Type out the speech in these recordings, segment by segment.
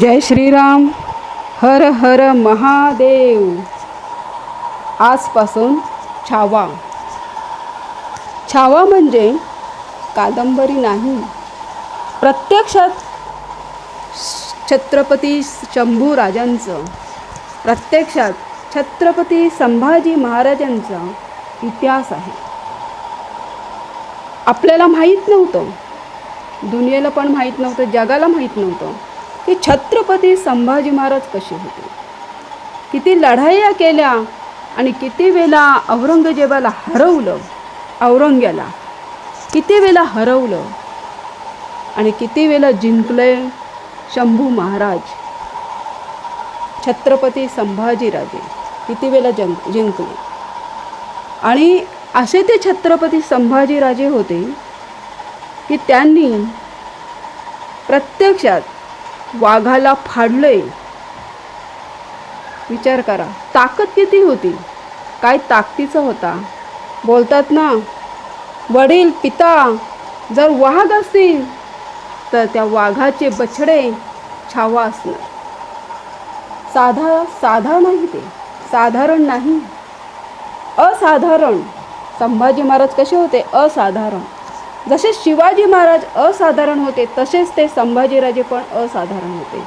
जय श्रीराम. हर हर महादेव. आजपासून छावा. छावा म्हणजे कादंबरी नाही. प्रत्यक्षात छत्रपती शंभू राजांचं प्रत्यक्षात छत्रपती संभाजी महाराजांचा इतिहास आहे. आपल्याला माहीत नव्हतं. दुनियेला पण माहीत नव्हतं जगाला माहीत नव्हतं. की छत्रपती संभाजी महाराज कसे होते? किती लढाया केल्या आणि किती वेळा औरंगजेबाला हरवलं औरंग्याला किती वेळा हरवलं आणि किती वेळा जिंकले शंभू महाराज? छत्रपती संभाजीराजे किती वेळा जंक जिंकले? आणि असे ते छत्रपती संभाजीराजे होते की त्यांनी प्रत्यक्षात वाघाला फाडलंय. विचार करा. ताकद किती होती? काय ताकदीचा होता? बोलतात ना वडील पिता जर वाघ असतील तर त्या वाघाचे बछडे छावा असणार. साधा साधा नाही ते. साधारण नाही. असाधारण. संभाजी महाराज कसे होते? असाधारण. जसे शिवाजी महाराज असाधारण होते तसेच ते संभाजीराजे पण असाधारण होते.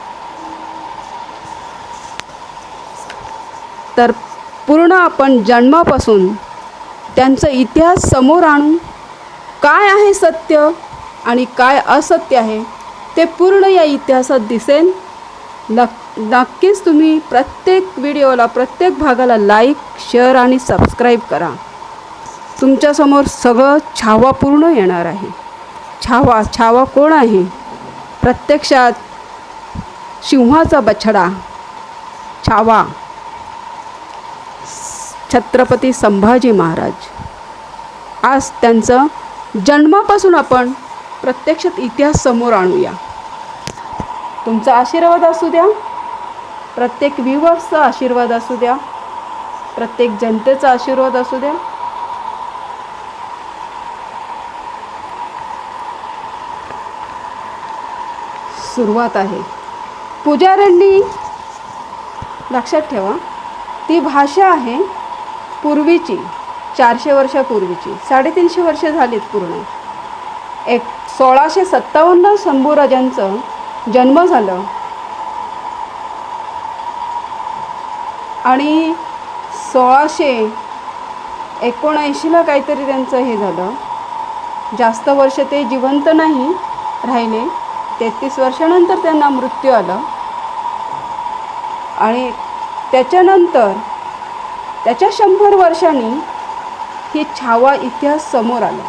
तर पूर्ण आपण जन्मापासून त्यांचा इतिहास समोर आणू काय आहे सत्य आणि काय असत्य आहे ते पूर्ण या इतिहासात दिसेल. नक नक्कीच तुम्ही प्रत्येक व्हिडिओला प्रत्येक भागाला लाईक शेअर आणि सबस्क्राईब करा. तुमच्यासमोर सगळं छावा पूर्ण येणार आहे. छावा छावा कोण आहे? प्रत्यक्षात सिंहाचा बछडा. छावा. छत्रपती संभाजी महाराज. आज त्यांचं जन्मापासून आपण प्रत्यक्षात इतिहास समोर आणूया. तुमचा आशीर्वाद असू द्या. प्रत्येक व्ह्युअर्सचा आशीर्वाद असू द्या. प्रत्येक जनतेचा आशीर्वाद असू द्या. सुरुवात आहे. पुजाऱ्यांनी लक्षात ठेवा ती भाषा आहे पूर्वीची चारशे वर्षापूर्वीची साडेतीनशे वर्ष झालीत पूर्ण. एक सोळाशे सत्तावन्न शंभूराजांचं जन्म झालं. आणि सोळाशे एकोणऐंशीला काहीतरी त्यांचं हे झालं. जास्त वर्ष ते जिवंत नाही राहिले. तेहतीस वर्षानंतर त्यांना मृत्यू आलं. आणि त्याच्यानंतर त्याच्या शंभर वर्षांनी ही छावा इतिहास समोर आला.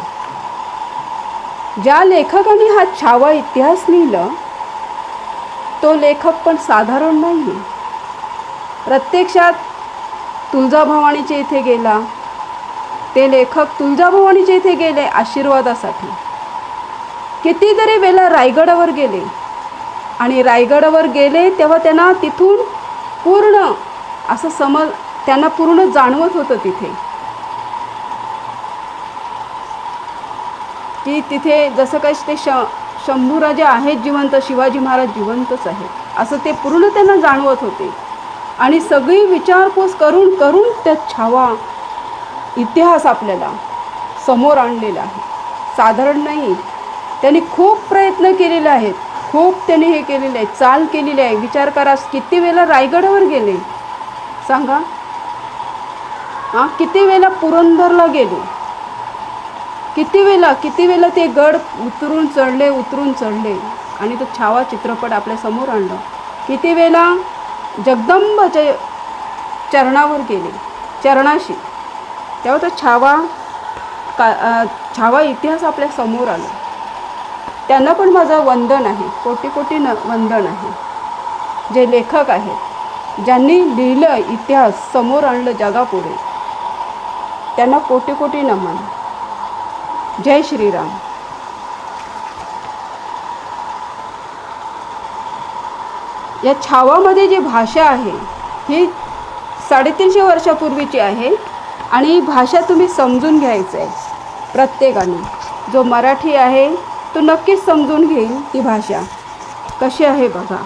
ज्या लेखकाने हा छावा इतिहास लिहिलं तो लेखक पण साधारण नाही आहे प्रत्यक्षात तुळजाभवानीच्या इथे गेला ते लेखक तुळजाभवानीच्या इथे गेले आशीर्वादासाठी. कितीतरी वेळा रायगडावर गेले. आणि रायगडावर गेले तेव्हा त्यांना तिथून पूर्ण असं समज त्यांना पूर्ण जाणवत होतं तिथे. की तिथे जसं काही ते श शंभूराजे आहेत जिवंत शिवाजी महाराज जिवंतच आहेत. असं ते पूर्ण त्यांना जाणवत होते. आणि सगळी विचारपूस करून करून त्या छावा इतिहास आपल्याला समोर आणलेला आहे. साधारण नाही त्यांनी खूप प्रयत्न केलेले आहेत. खूप त्यांनी हे केलेले आहे चाल केलेली आहे. विचार करा किती वेळा रायगडावर गेले? सांगा. हां किती वेळा पुरंदरला गेले? किती वेळा किती वेळा ते गड उतरून चढले उतरून चढले? आणि तो छावा चित्रपट आपल्यासमोर किती वेळा जगदंबाच्या चरणावर गेले? चरणाशी. तेव्हा तो छावा का छावा इतिहास आपल्यासमोर आला. त्यांना पण माझं वंदन आहे. कोटी कोटी न वंदन आहे. जे लेखक आहेत ज्यांनी लिहिलं इतिहास समोर आणलं जगापुढे त्यांना कोटी कोटी नमन. जय श्रीराम. या छावामध्ये जी भाषा आहे ही साडेतीनशे वर्षापूर्वीची आहे आणि ही भाषा तुम्ही समजून घ्यायचं आहे प्रत्येकाने. जो मराठी आहे तो नक्कीच समजून घेईल ती भाषा. कशी आहे बघा.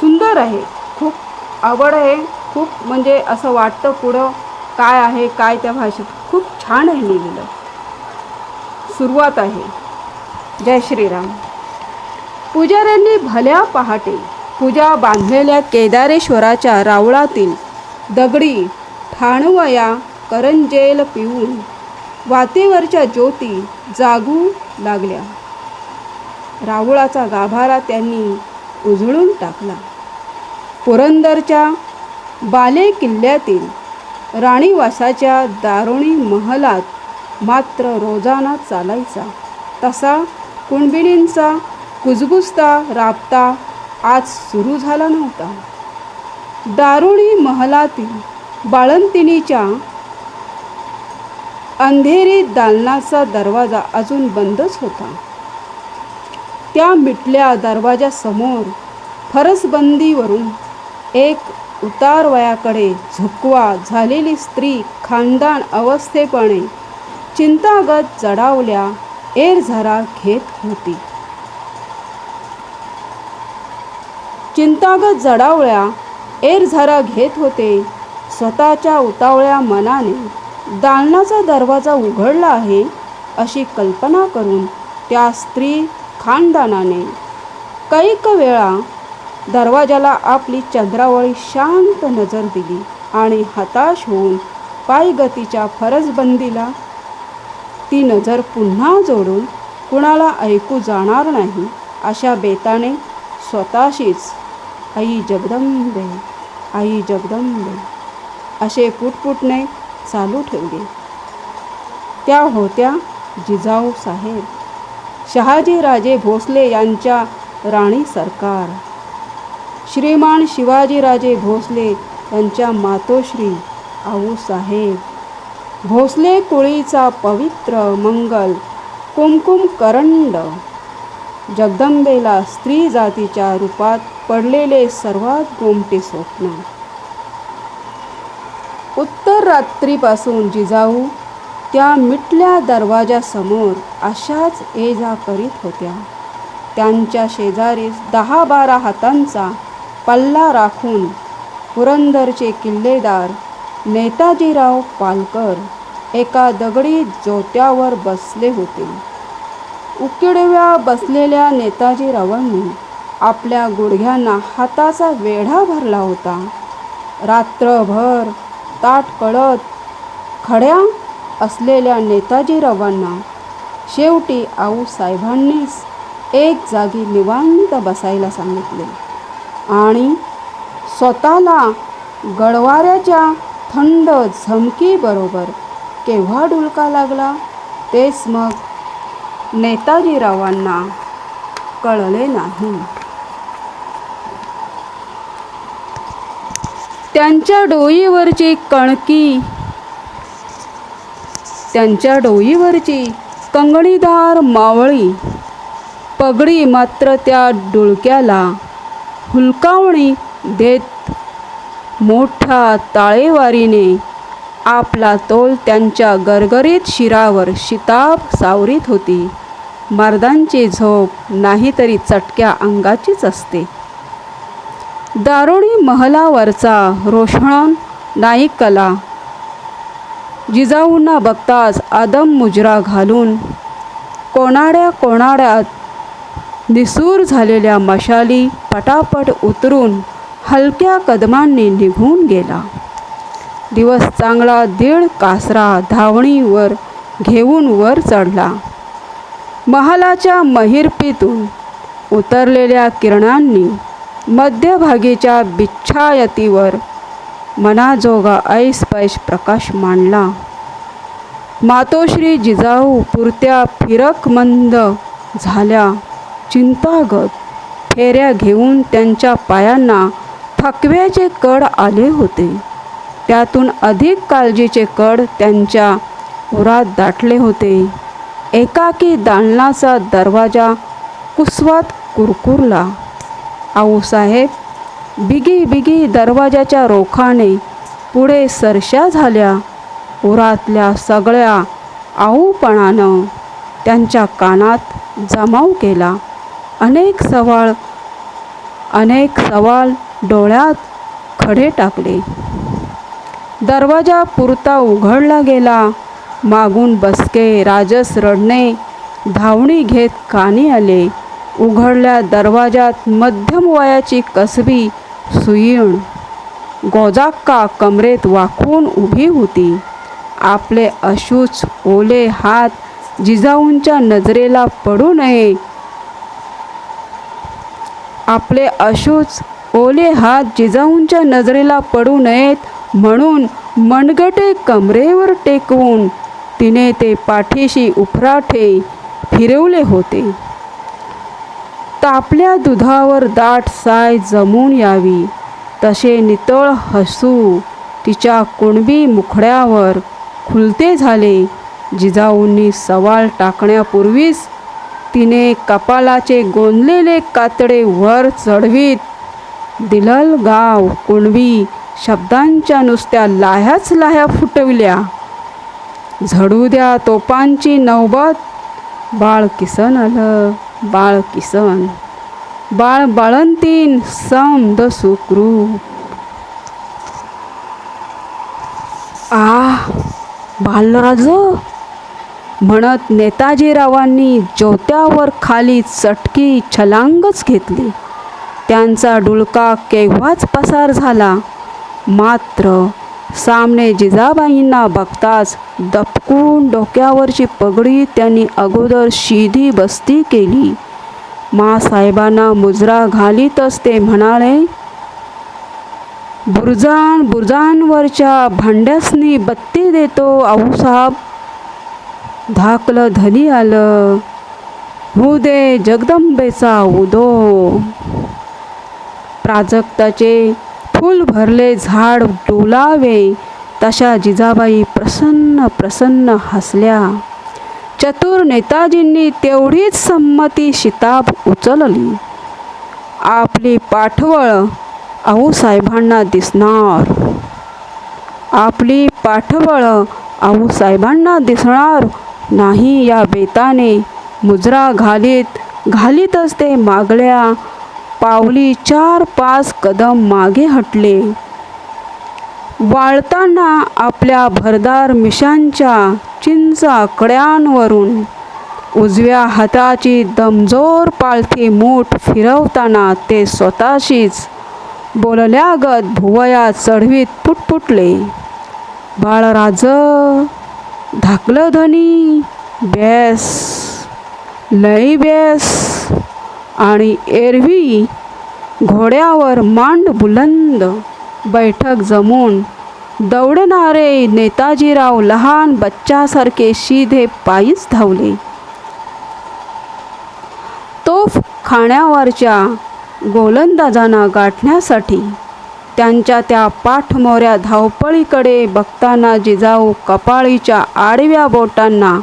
सुंदर आहे. खूप आवड आहे. खूप म्हणजे असं वाटतं पुढं काय आहे काय त्या भाषेत. खूप छान आहे लिहिलेलं. सुरुवात आहे. जय श्रीराम. पुजाऱ्यांनी भल्या पहाटे पूजा बांधलेल्या केदारेश्वराच्या रावळातील दगडी ठाणवया करंजेल पिऊन वातेवरच्या ज्योती जागू लागल्या. रावळाचा गाभारा त्यांनी उजळून टाकला. पुरंदरच्या बाले किल्ल्यातील राणीवासाच्या दारुणी महलात मात्र रोजाना चालायचा. तसा कुणबिणींचा कुजबुजता राबता आज सुरू झाला नव्हता. दारुणी महलातील बाळंतिणीच्या अंधेरी दालनाचा दरवाजा अजून बंदच होता. त्या मिटल्या दरवाजासमोर फरसबंदीवरून एक उतारवयाकडे झुकवा झालेली स्त्री खानदान अवस्थेपणे चिंतागत जडावल्या एरझरा घेत होती. चिंतागत जडावळ्या एरझरा घेत होते. स्वतःच्या उतावळ्या मनाने दालनाचा दरवाजा उघडला आहे अशी कल्पना करून त्या स्त्री खानदानाने कैक वेळा दरवाजाला आपली चंद्रावळी शांत नजर दिली आणि हताश होऊन पायगतीच्या फरजबंदीला ती नजर पुन्हा जोडून कुणाला ऐकू जाणार नाही अशा बेताने स्वतःशीच आई जगदंबे आई जगदंबे असे पुटपुटणे चालू ठेवले. त्या होत्या जिजाऊ साहेब शहाजीराजे भोसले यांच्या राणी सरकार. श्रीमान शिवाजीराजे भोसले यांच्या मातोश्री आऊसाहेब भोसले कुळीचा पवित्र मंगल कुमकुम करंड. जगदंबेला स्त्री जातीच्या रूपात पडलेले सर्वात गोमटे स्वप्न. उत्तर रात्रीपासून जिजाऊ त्या मिटल्या दरवाजासमोर अशाच ये जा करीत होत्या. त्यांच्या शेजारीच दहा बारा हातांचा पल्ला राखून पुरंदरचे किल्लेदार नेताजीराव पालकर एका दगडी जोत्यावर बसले होते. उकिडव्या बसलेल्या नेताजीरावांनी आपल्या गुडघ्यांना हाताचा वेढा भरला होता. रात्रभर ताट कळत खड्या असलेल्या नेताजीरावांना शेवटी आऊसाहेबांनीच एक जागी निवांत बसायला सांगितले. आणि स्वतःला गडवाऱ्याच्या थंड झमकीबरोबर केव्हा डुलका लागला? तेच मग नेताजीरावांना कळले नाही. त्यांच्या डोईवरची कणकी त्यांच्या डोईवरची कंगणीदार मावळी. पगडी मात्र त्या डुळक्याला हुलकावणी देत मोठ्या ताळेवारीने आपला तोल त्यांच्या गरगरीत शिरावर शिताब सावरीत होती. मर्दांची झोप नाहीतरी चटक्या अंगाचीच असते. दारुणी महलावरचा रोषण नाईकला जिजाऊंना बघताच आदम मुजरा घालून कोणाड्या कोणाड्यात निसूर झालेल्या मशाली पटापट उतरून हलक्या कदमांनी निघून गेला. दिवस चांगला दीड कासरा धावणीवर घेऊन वर चढला. महालाच्या महिरपीतून उतरलेल्या किरणांनी मध्यभागीच्या बिच्छायतीवर मनाजोगा ऐसपैस प्रकाश मांडला. मातोश्री जिजाऊ पुरत्या फिरकमंद झाल्या. चिंतागत फेऱ्या घेऊन त्यांच्या पायांना थकव्याचे कड आले होते. त्यातून अधिक काळजीचे कड त्यांच्या उरात दाटले होते. एकाकी दालनाचा दरवाजा कुसवात कुरकुरला. आऊसाहेब बिगी बिगी दरवाजाच्या रोखाने पुढे सरशा झाल्या. उरातल्या सगळ्या आऊपणानं त्यांच्या कानात जमाव केला. अनेक सवाळ अनेक सवाल डोळ्यात खडे टाकले. दरवाजा पुरता उघडला गेला. मागून बसके राजस रडणे धावणी घेत कानी आले. उघडल्या दरवाजात मध्यम वयाची कसबी सुईण. गोजाक्का कमरेत वाकून उभी होती? आपले अशूच ओले हात जिजाऊंच्या नजरेला पडू नये. आपले अशूच ओले हात जिजाऊंच्या नजरेला पडू नयेत म्हणून मनगटे कमरेवर टेकवून तिने ते पाठीशी उफराठे फिरवले होते. तापल्या दुधावर दाट साय जमून यावी. तसे नितळ हसू तिच्या कुणबी मुखड्यावर खुलते झाले. जिजाऊंनी सवाल टाकण्यापूर्वीच तिने कपालाचे गोंदलेले कातडे वर चढवीत दिलल गाव कुणबी शब्दांच्या नुसत्या लाह्याच लाह्या फुटविल्या. झडू द्या तोपांची नौबत बाळ किसन आलं. बाळ किसन. बाळ बाळंतीन समद सुखरूप. आ बालराज म्हणत नेताजीरावांनी ज्योत्यावर खाली चटकी छलांगच घेतली. त्यांचा डुलका केव्हाच पसार झाला? मात्र सामने जिजाबाईंना बघताच दपकून डोक्यावरची पगडी त्यांनी अगोदर शिधी बस्ती केली. मासाहेबांना मुजरा घालीतच ते म्हणाले बुरजान बुरजांवरच्या भांड्यासनी बत्ती देतो आऊसाहेब धाकलं धनी आलं होऊ दे जगदंबेचा उदो. प्राजक्ताचे फूल भरले झाड डोलावे तशा जिजाबाई प्रसन्न प्रसन्न हसल्या. चतुर नेताजींनी तेवढीच संमती शिताब उचलली. आपली पाठवळ आऊसाहेबांना दिसणार. आपली पाठवळ आऊसाहेबांना दिसणार नाही या बेताने. मुजरा घालीत घालीतच ते मागल्या. पावली चार पाच कदम मागे हटले. वाळताना आपल्या भरदार मिशांच्या चिंचा कड्यांवरून उजव्या हाताची दमजोर पालथी मूठ फिरवताना ते स्वतःशीच बोलल्यागत भुवया चढवीत पुटपुटले. बाळराज धाकलं धनी बेस लई बेस. आणि एरवी घोड्यावर मांड बुलंद बैठक जमून दौडणारे नेताजीराव लहान बच्चासारखे शिधे पायीच धावले. तोफ खाण्यावरच्या गोलंदाजांना गाठण्यासाठी त्यांच्या त्या पाठमोऱ्या धावपळीकडे बघताना जिजाऊ कपाळीच्या आडव्या बोटांना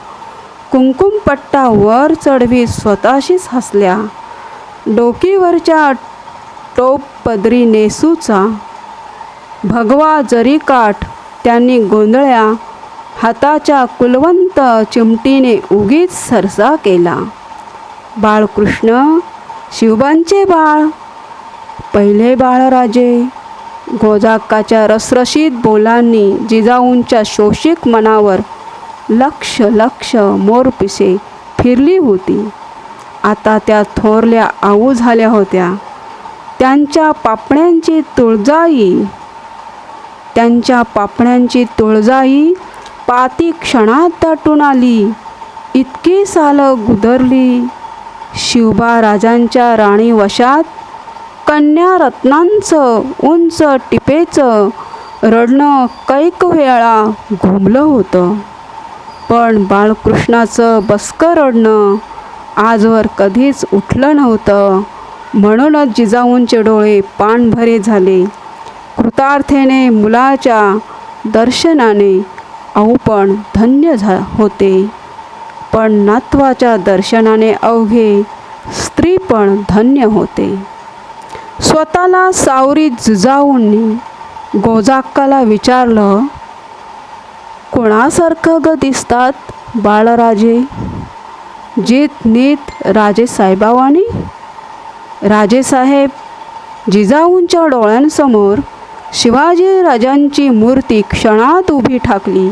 कुंकुमपट्टा वर चढवी स्वतःशीच हसल्या. डोकीवरच्या टोप पदरी नेसूचा भगवा जरी काठ त्यांनी गोंधळ्या हाताच्या कुलवंत चिमटीने उगीच सरसा केला. बाळकृष्ण शिवबांचे बाळ पहिले बाळराजे गोजाक्काच्या रसरशीत बोलांनी जिजाऊंच्या शोषिक मनावर लक्ष लक्ष मोरपिसे फिरली होती. आता त्या थोरल्या आऊ झाल्या होत्या. त्यांच्या पापण्यांची तुळजाई त्यांच्या पापण्यांची तुळजाई पाती क्षणात दाटून आली. इतकी सालं गुदरली. शिवबा राजांच्या राणी वशात कन्या रत्नांचं उंच टिपेचं रडणं कैक वेळा घुमलं होतं. पण बाळकृष्णाचं बसकं रडणं आजवर कधीच उठलं नव्हतं. म्हणूनच जिजाऊंचे डोळे पाणभरे झाले. कृतार्थेने मुलाच्या दर्शनाने आऊ पण धन्य झा होते. पण नातवाच्या दर्शनाने अवघे स्त्री पण धन्य होते. स्वतःला सावरी जिजाऊंनी गोजाक्काला विचारलं कोणासारखं ग दिसतात बाळराजे? जीत नीत राजे साहेबावानी राजेसाहेब जिजाऊंच्या डोळ्यांसमोर शिवाजी राजांची मूर्ती क्षणात उभी ठाकली.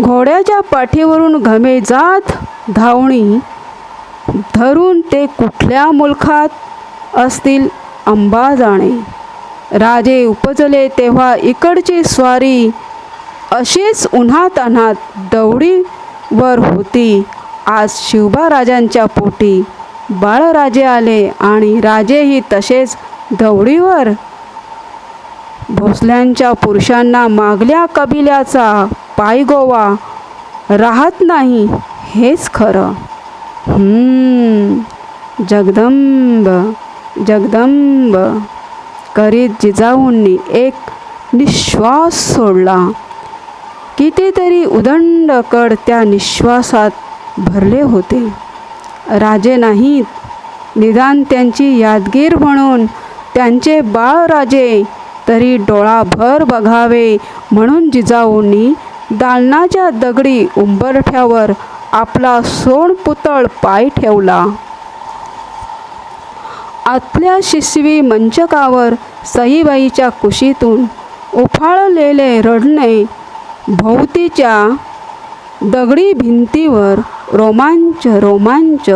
घोड्याच्या पाठीवरून घमे जात धावणी धरून ते कुठल्या मुलखात असतील अंबा जाणे. राजे उपजले तेव्हा इकडची स्वारी अशीच उन्हात अनात दौडीवर होती. आज शिवबा राजांच्या पोटी बाळराजे आले आणि राजेही तसेच दौडीवर भोसल्यांच्या पुरुषांना मागल्या कबिल्याचा पायगोवा राहत नाही हेच खरं. जगदंब जगदंब. करीत जिजाऊंनी एक निश्वास सोडला. कितीतरी उदंड कड त्या निश्वासात भरले होते. राजे नाहीत. निदान त्यांची यादगीर म्हणून त्यांचे बाळराजे तरी डोळाभर बघावे म्हणून जिजाऊंनी दालनाच्या दगडी उंबरठ्यावर आपला सोनपुतळ पाय ठेवला. आतल्या शिसवी मंचकावर सईबाईच्या कुशीतून उफाळलेले रडणे भोवतीच्या दगडी भिंतीवर रोमांच रोमांच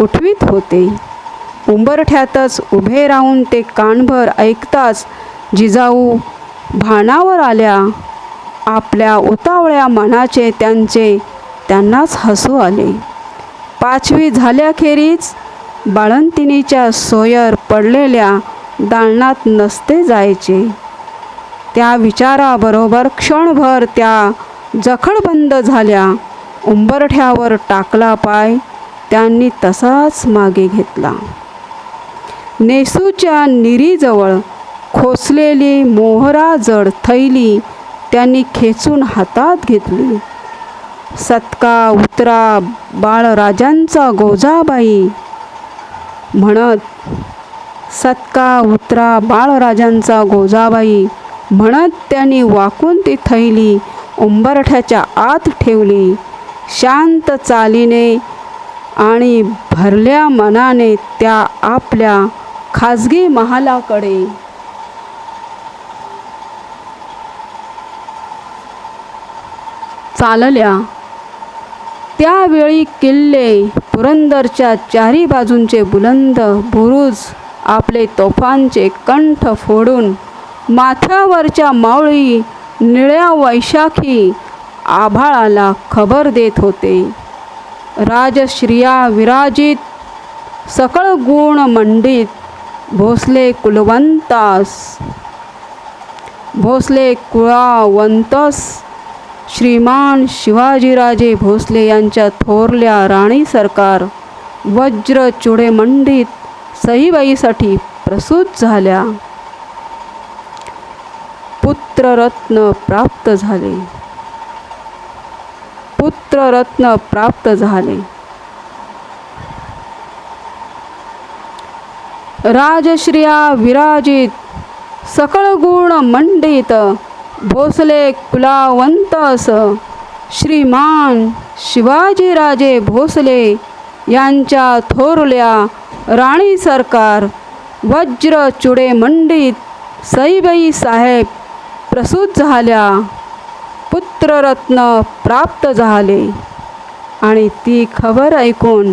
उठवीत होते. उंबरठ्यातच उभे राहून ते कानभर ऐकताच जिजाऊ भानावर आल्या. आपल्या उतावळ्या मनाचे त्यांचे त्यांनाच हसू आले. पाचवी झाल्याखेरीज बाळंतिणीच्या सोयर पडलेल्या दालनात नसते जायचे. त्या विचाराबरोबर क्षणभर त्या जखडबंद झाल्या. उंबरठ्यावर टाकला पाय त्यांनी तसाच मागे घेतला. नेसूच्या निरीजवळ खोसलेली मोहरा जड थैली त्यांनी खेचून हातात घेतली. सत्का उतरा बाळराजांचा गोजाबाई म्हणत सत्का उतरा बाळराजांचा गोजाबाई म्हणत त्यांनी वाकून ती थैली उंबरठ्याच्या आत ठेवली. शांत चालीने आणि भरल्या मनाने त्या आपल्या खाजगी महालाकडे. चालल्या. त्यावेळी किल्ले पुरंदरच्या चारी बाजूंचे बुलंद बुरुज आपले तोफांचे कंठ फोडून माथ्यावरच्या मावळी निळ्या वैशाखी आभाळाला खबर देत होते. राजश्रिया विराजित सकळ गुण मंडित भोसले कुलवंतास. भोसले कुळावंतस श्रीमान शिवाजीराजे भोसले यांच्या थोरल्या राणी सरकार वज्र चुडे मंडित सईबाईसाठी प्रसूत झाल्या. पुत्ररत्न प्राप्त झाले. पुत्ररत्न प्राप्त झाले. राजश्रिया विराजित सकळ गुण मंडित भोसले कुलावंतस श्रीमान शिवाजीराजे भोसले यांच्या थोरल्या राणी सरकार वज्र चुडे मंडित सईबाई साहेब प्रसूत झाल्या. पुत्ररत्न प्राप्त झाले. आणि ती खबर ऐकून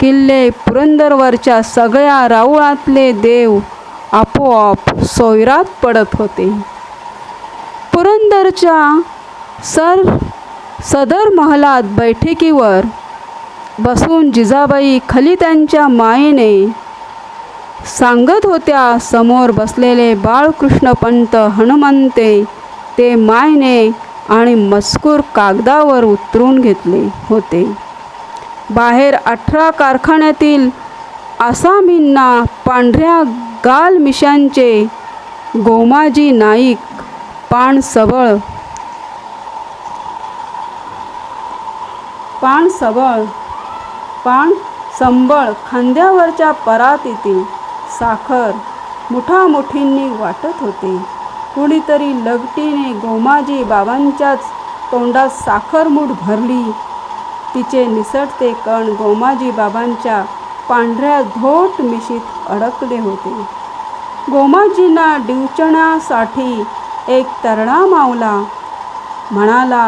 किल्ले पुरंदरवरच्या सगळ्या राऊळातले देव आपोआप सोयरात पडत होते. पुरंदरच्या सर सदर महलात बैठकीवर बसून जिजाबाई खली त्यांच्या मायेने सांगत होत्या समोर बसलेले बाळकृष्णपंत हनुमंते ते मायने आणि मजकूर कागदावर उतरून घेतले होते. बाहेर अठरा कारखान्यातील आसामींना पांढऱ्या गाल मिशांचे गोमाजी नाईक पाण सबळ. पाण सबळ. पाण संबळ खांद्यावरच्या परातीतील साखर मुठामुठींनी वाटत होते. कुणीतरी लगटीने गोमाजी बाबांच्याच तोंडात साखर मूठ भरली. तिचे निसटते कण गोमाजी बाबांच्या पांढऱ्या धोट मिशीत अडकले होते. गोमाजींना डिवचण्यासाठी एक तरणा मावला. म्हणाला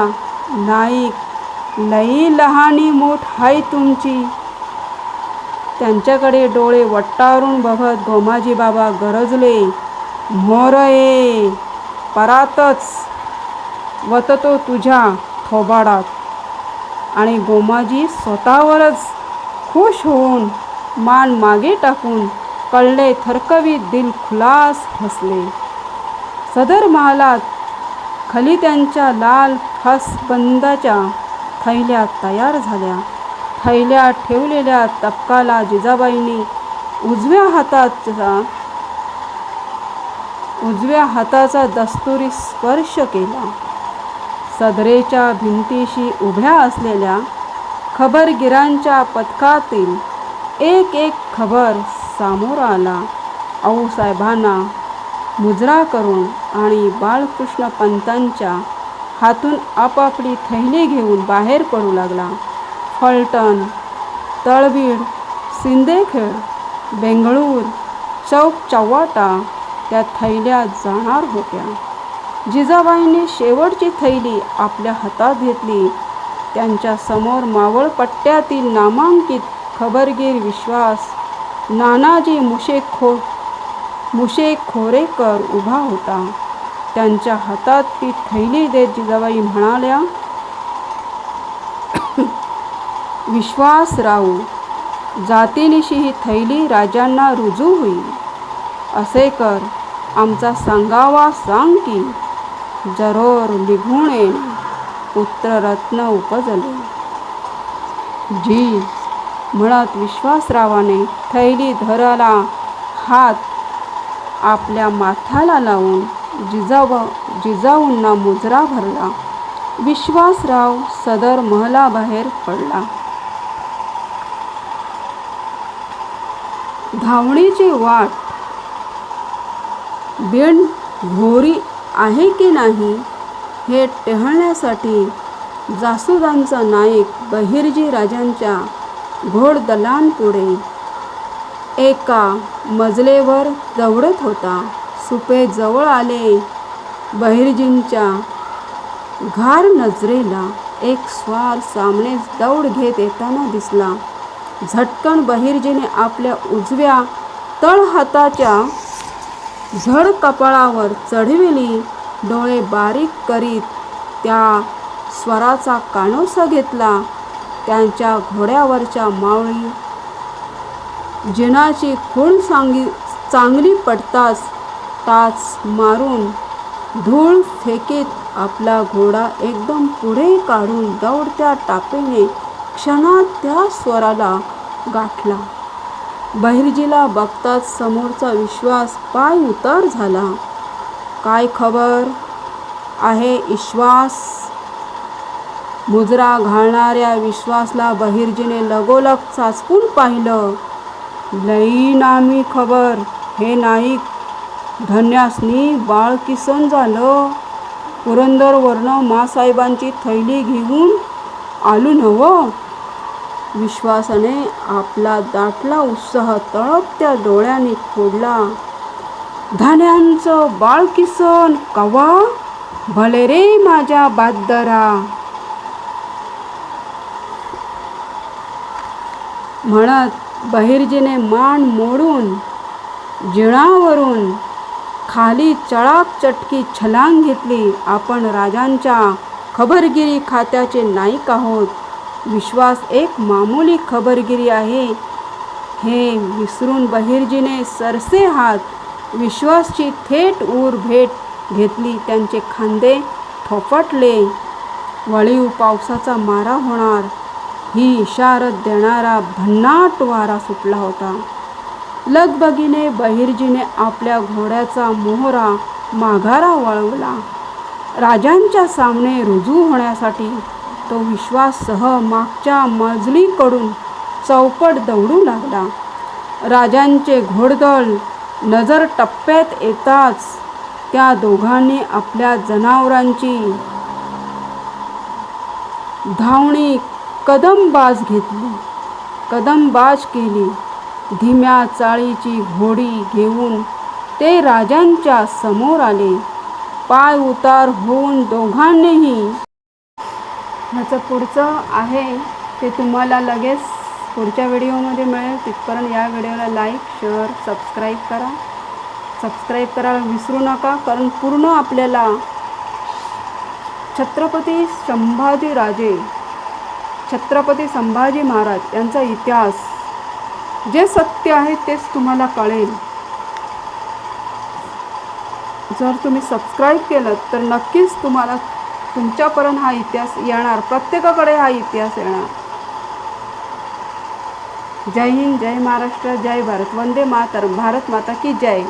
नाईक लई लहानी मोठ हाय तुमची. त्यांच्याकडे डोळे वट्टारून बघत गोमाजी बाबा गरजले. मोर ये परातच. वततो तुझ्या थोबाडात. आणि गोमाजी स्वतःवरच खुश होऊन मान मागे टाकून कळले थरकवीत दिल खुलास हसले. सदर महालात खली त्यांच्या लाल फसबंदाच्या थैल्या तयार झाल्या. थैल्या ठेवलेल्या तपकाला जिजाबाईंनी उजव्या हाताचा उजव्या हाताचा दस्तुरी स्पर्श केला. सदरेच्या भिंतीशी उभ्या असलेल्या खबरगिरांच्या पथकातील एक एक खबर सामोर आला. आऊसाहेबांना मुजरा करून आणि बाळकृष्ण पंतांच्या हातून आपापली थैली घेऊन बाहेर पडू लागला. फलटण तळबीड सिंदेखेड बेंगळूर चौक चव्हाटा त्या थैल्या जाणार होत्या. जिजाबाईंनी शेवटची थैली आपल्या हातात घेतली. त्यांच्यासमोर मावळ पट्ट्यातील नामांकित खबरगीर विश्वास नानाजी मुशेखो मुशेखोरेकर उभा होता. त्यांच्या हातात ती थैली देत जिजाबाई म्हणाल्या विश्वास राहू जातीनिशी ही थैली राजांना रुजू होईल. असे कर. आमचा सांगावा सांग की जरोर निघून येईल पुत्ररत्न उपजले. जी म्हणत विश्वासरावाने थैली धराला हात आपल्या माथ्याला लावून जिजाव जिजाऊंना मुजरा भरला. विश्वासराव सदर महलाबाहेर पडला. धावणीची वाट बिण घोरी आहे की नाही हे टेहळण्यासाठी जासुदांचा नाईक बहिर्जी राजांच्या घोडदलांपुढे एका मजलेवर दौडत होता. सुपे जवळ आले. बहिर्जींच्या घार नजरेला एक स्वार सामने दौड घेत येताना दिसला. झटकन बहिर्जीने आपल्या उजव्या तळहाताच्या झड कपाळावर चढविली डोळे बारीक करीत त्या स्वराचा कानोसा घेतला. त्यांच्या घोड्यावरच्या मावळी जिनाची खूण सांगी चांगली पडताच टाच मारून धूळ फेकीत आपला घोडा एकदम पुढे काढून दौडत्या टापेने क्षणात त्या स्वराला गाठला. बहिर्जीला बघताच समोरचा विश्वास पाय उतार झाला. काय खबर आहे विश्वास मुजरा घालणाऱ्या विश्वासला बहिर्जीने लगोलग चाचपून पाहिलं. लई नामी खबर हे नाईक धन्यासनी बाळ किसन झालं. पुरंदरवरनं मासाहेबांची थैली घेऊन आलो नवं हो. विश्वासाने आपला दाटला उत्साह तळपत्या डोळ्याने फोडला. धान्यांचं बाळ किसन कवा? भले रे माझ्या बादरा म्हणत बहिर्जीने मान मोडून जिणावरून खाली चळाक चटकी छलांग घेतली. आपण राजांच्या खबरगिरी खात्याचे नाईक आहोत. विश्वास एक मामूली खबरगिरी आहे. हे विसरून बहिर्जीने सरसे हात विश्वासची थेट ऊर भेट घेतली. त्यांचे खांदे थोपटले. वळीव पावसाचा मारा होणार. ही इशारत देणारा भन्नाट वारा सुटला होता. लगबगीने बहिर्जीने आपल्या घोड्याचा मोहरा माघारा वळवला. राजांच्या सामने रुजू होण्यासाठी तो विश्वाससह मागच्या मजलीकडून चौपट दौडू लागला. राजांचे घोडदळ नजर टप्प्यात येताच त्या दोघांनी आपल्या जनावरांची धावणी कदमबाज घेतली. कदमबाज केली. धीम्या चाळीची घोडी घेऊन ते राजांच्या समोर आले. पाय उतार होऊन दोघांनीही ह्याचं पुढचं आहे ते तुम्हाला लगेच पुढच्या व्हिडिओमध्ये मिळेल. तिथपर्यंत या व्हिडिओला लाईक शेअर सबस्क्राईब करा. सबस्क्राईब करायला विसरू नका कारण पूर्ण आपल्याला छत्रपती संभाजी राजे छत्रपती संभाजी महाराज यांचा इतिहास जे सत्य आहे तेच तुम्हाला कळेल. जर तुम्ही सबस्क्राईब केलं तर नक्कीच तुम्हाला तुमच्यापर्यंत हा इतिहास येणार प्रत्येकाकडे हा इतिहास येणार. जय हिंद जय महाराष्ट्र जय भारत. वंदे मातर भारत माता की जय.